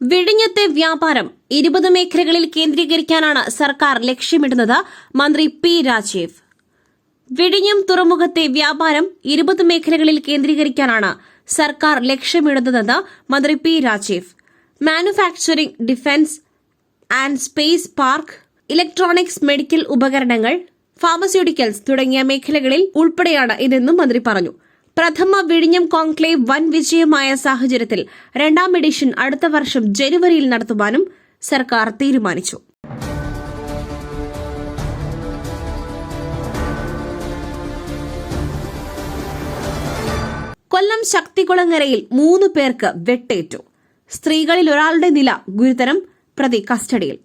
വിഴിഞ്ഞത്തെ വ്യാപാരം ഇരുപത് മേഖലകളിൽ കേന്ദ്രീകരിക്കാനാണ് സർക്കാർ ലക്ഷ്യമിടുന്നത് മന്ത്രി പി രാജീവ്. വിഴിഞ്ഞം തുറമുഖത്തെ വ്യാപാരം ഇരുപത് മേഖലകളിൽ കേന്ദ്രീകരിക്കാനാണ് സർക്കാർ ലക്ഷ്യമിടുന്നതെന്ന് മന്ത്രി P Rajeev. Manufacturing defence and space park electronics medical ഉപകരണങ്ങൾ ഫാർമസ്യൂട്ടിക്കൽസ് തുടങ്ങിയ മേഖലകളിൽ ഉൾപ്പെടെയാണ് ഇതെന്നും മന്ത്രി പറഞ്ഞു. പ്രഥമ വിഴിഞ്ഞം കോൺക്ലേവ് വൻ വിജയമായ സാഹചര്യത്തിൽ രണ്ടാം എഡിഷൻ അടുത്ത വർഷം ജനുവരിയിൽ നടത്തുവാനും സർക്കാർ തീരുമാനിച്ചു. കൊല്ലം ശക്തികുളങ്ങരയിൽ മൂന്ന് പേർക്ക് വെട്ടേറ്റു. സ്ത്രീകളിൽ ഒരാളുടെ നില ഗുരുതരം. പ്രതി കസ്റ്റഡിയിൽ.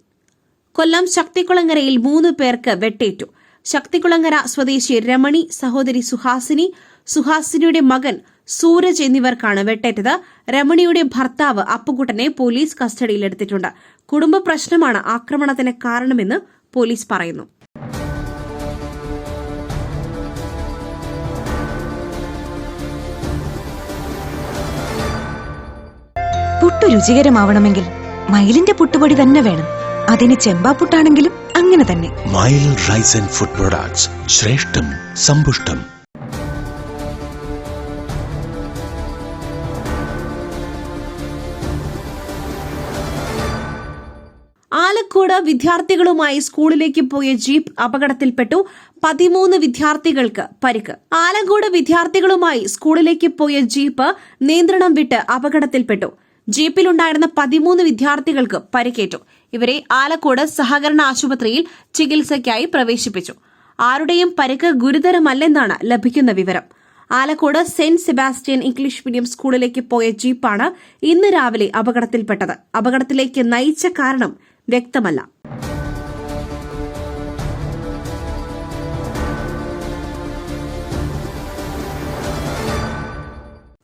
കൊല്ലം ശക്തികുളങ്ങരയിൽ മൂന്ന് പേർക്ക് വെട്ടേറ്റു. ശക്തികുളങ്ങര സ്വദേശി രമണി സഹോദരി സുഹാസിനി സുഹാസിനിയുടെ മകൻ സൂരജ് എന്നിവർക്കാണ് വെട്ടേറ്റത്. രമണിയുടെ ഭർത്താവ് അപ്പുകുട്ടനെ പോലീസ് കസ്റ്റഡിയിലെടുത്തിട്ടുണ്ട്. കുടുംബ പ്രശ്നമാണ് ആക്രമണത്തിന് കാരണമെന്ന് പോലീസ് പറയുന്നു. പുട്ടു രുചികരമാവണമെങ്കിൽ മയിലിന്റെ പുട്ടുപൊടി തന്നെ വേണം. അതിന് ചെമ്പാപ്പുട്ടാണെങ്കിലും അങ്ങനെ തന്നെ. Mile rice and food products ശ്രേഷ്ഠം സമ്പുഷ്ടം. ആലക്കോട് വിദ്യാർത്ഥികളുമായി സ്കൂളിലേക്ക് പോയ ജീപ്പ് അപകടത്തിൽപ്പെട്ടു. പതിമൂന്ന് വിദ്യാർത്ഥികൾക്ക് പരിക്ക്. ആലക്കോട് വിദ്യാർത്ഥികളുമായി സ്കൂളിലേക്ക് പോയ ജീപ്പ് നിയന്ത്രണം വിട്ട് അപകടത്തിൽപ്പെട്ടു. ജീപ്പിലുണ്ടായിരുന്ന പതിമൂന്ന് വിദ്യാർത്ഥികൾക്ക് പരിക്കേറ്റു. ഇവരെ ആലക്കോട് സഹകരണ ആശുപത്രിയിൽ ചികിത്സയ്ക്കായി പ്രവേശിപ്പിച്ചു. ആരുടെയും പരിക്ക് ഗുരുതരമല്ലെന്നാണ് ലഭിക്കുന്ന വിവരം. Alakode saint Sebastian English medium സ്കൂളിലേക്ക് പോയ ജീപ്പാണ് ഇന്ന് രാവിലെ അപകടത്തിൽപ്പെട്ടത്. അപകടത്തിലേക്ക് നയിച്ച കാരണം വ്യക്തമല്ല.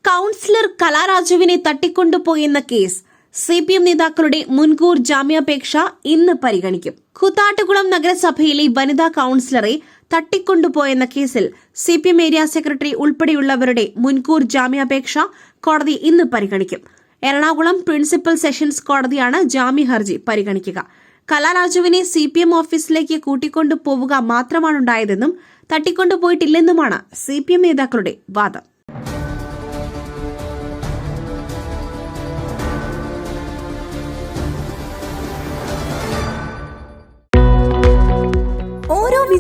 കൌൺസിലർ കലാരാജുവിനെ തട്ടിക്കൊണ്ടുപോയെന്ന കേസ് സി പി എം നേതാക്കളുടെ മുൻകൂർ ജാമ്യാപേക്ഷ ഇന്ന് പരിഗണിക്കും. കൂത്താട്ടുകുളം നഗരസഭയിലെ വനിതാ കൌൺസിലറെ തട്ടിക്കൊണ്ടുപോയെന്ന കേസിൽ C P M area secretary ഉൾപ്പെടെയുള്ളവരുടെ മുൻകൂർ ജാമ്യാപേക്ഷ കോടതി ഇന്ന് പരിഗണിക്കും. എറണാകുളം പ്രിൻസിപ്പൽ സെഷൻസ് കോടതിയാണ് ജാമ്യ ഹർജി പരിഗണിക്കുക. കലാരാജുവിനെ സി പി എം ഓഫീസിലേക്ക് കൂട്ടിക്കൊണ്ടു പോവുക മാത്രമാണുണ്ടായതെന്നും തട്ടിക്കൊണ്ടുപോയിട്ടില്ലെന്നുമാണ് സി പി എം നേതാക്കളുടെ വാദം.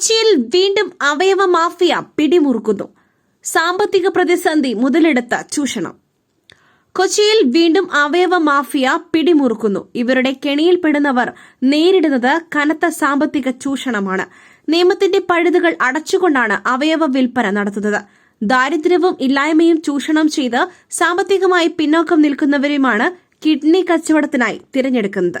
കൊച്ചിയിൽ വീണ്ടും അവയവ മാഫിയ പിടിമുറുക്കുന്നു. സാമ്പത്തിക പ്രതിസന്ധി മുതലെടുത്ത ചൂഷണം. കൊച്ചിയിൽ വീണ്ടും അവയവ മാഫിയ പിടിമുറുക്കുന്നു. ഇവരുടെ കെണിയിൽപ്പെടുന്നവർ നേരിടുന്നത് കനത്ത സാമ്പത്തിക ചൂഷണമാണ്. നിയമത്തിന്റെ പഴുതുകൾ അടച്ചുകൊണ്ടാണ് അവയവ വിൽപ്പന നടത്തുന്നത്. ദാരിദ്ര്യവും ഇല്ലായ്മയും ചൂഷണം ചെയ്ത് സാമ്പത്തികമായി പിന്നോക്കം നിൽക്കുന്നവരുമാണ് കിഡ്നി കച്ചവടത്തിനായി തിരഞ്ഞെടുക്കുന്നത്.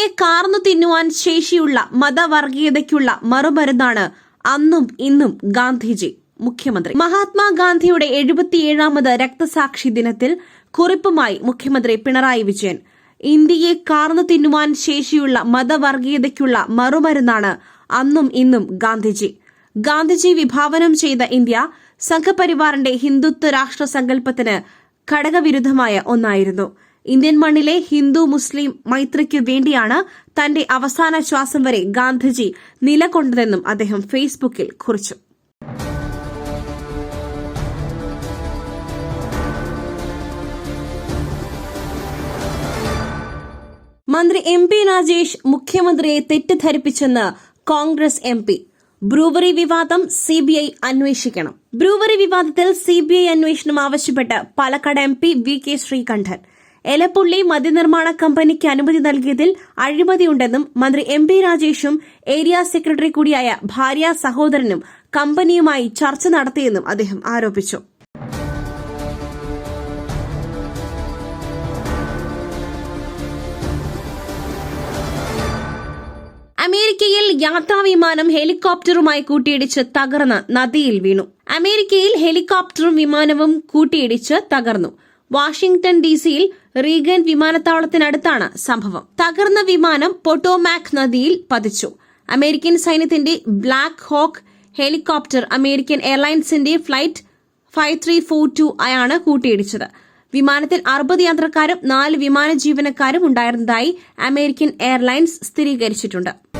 ഇന്ത്യയെ കാർന്നു തിന്നുവാൻ ശേഷിയുള്ള മതവർഗീയതയ്ക്കുള്ള മറുമരുന്നാണ് അന്നും ഇന്നും ഗാന്ധിജി മുഖ്യമന്ത്രി. മഹാത്മാഗാന്ധിയുടെ എഴുപത്തിയേഴാമത് രക്തസാക്ഷി ദിനത്തിൽ കുറിപ്പുമായി മുഖ്യമന്ത്രി പിണറായി വിജയൻ. ഇന്ത്യയെ കാർന്നു തിന്നുവാൻ ശേഷിയുള്ള മതവർഗീയതയ്ക്കുള്ള മറുമരുന്നാണ് അന്നും ഇന്നും ഗാന്ധിജി. ഗാന്ധിജി വിഭാവനം ചെയ്ത ഇന്ത്യ സംഘപരിവാറിന്റെ ഹിന്ദുത്വ രാഷ്ട്ര സങ്കല്പത്തിന് ഘടകവിരുദ്ധമായ ഒന്നായിരുന്നു. ഇന്ത്യൻ മണ്ണിലെ ഹിന്ദു മുസ്ലിം മൈത്രിക്കു വേണ്ടിയാണ് തന്റെ അവസാന ശ്വാസം വരെ ഗാന്ധിജി നിലകൊണ്ടതെന്നും അദ്ദേഹം ഫേസ്ബുക്കിൽ കുറിച്ചു. മന്ത്രി എം പി രാജേഷ് മുഖ്യമന്ത്രിയെ തെറ്റിദ്ധരിപ്പിച്ചെന്ന് കോൺഗ്രസ് എം പി. ബ്രൂവറി വിവാദം സിബിഐ അന്വേഷിക്കണം. ബ്രൂവറി വിവാദത്തിൽ സിബിഐ അന്വേഷണം ആവശ്യപ്പെട്ട് Palakkad M P V K Sreekandan. Elappully മദ്യനിർമ്മാണ കമ്പനിക്ക് അനുമതി നൽകിയതിൽ അഴിമതിയുണ്ടെന്നും മന്ത്രി എം പി രാജേഷും ഏരിയ സെക്രട്ടറി കൂടിയായ ഭാര്യ സഹോദരനും കമ്പനിയുമായി ചർച്ച നടത്തിയെന്നും അദ്ദേഹം ആരോപിച്ചു. അമേരിക്കയിൽ യാത്രാവിമാനം ഹെലികോപ്റ്ററുമായി കൂട്ടിയിടിച്ച് തകർന്ന് നദിയിൽ വീണു. അമേരിക്കയിൽ ഹെലികോപ്റ്ററും വിമാനവും കൂട്ടിയിടിച്ച് തകർന്നു. വാഷിംഗ്ടൺ ഡി സിയിൽ റീഗൻ വിമാനത്താവളത്തിനടുത്താണ് സംഭവം. തകർന്ന വിമാനം പൊട്ടോമാക് നദിയിൽ പതിച്ചു. അമേരിക്കൻ സൈന്യത്തിന്റെ black hawk helicopter American എയർലൈൻസിന്റെ flight five three four two ആണ് കൂട്ടിയിടിച്ചത്. വിമാനത്തിൽ അറുപത് യാത്രക്കാരും നാല് വിമാന ജീവനക്കാരും ഉണ്ടായിരുന്നതായി അമേരിക്കൻ എയർലൈൻസ് സ്ഥിരീകരിച്ചിട്ടുണ്ട്.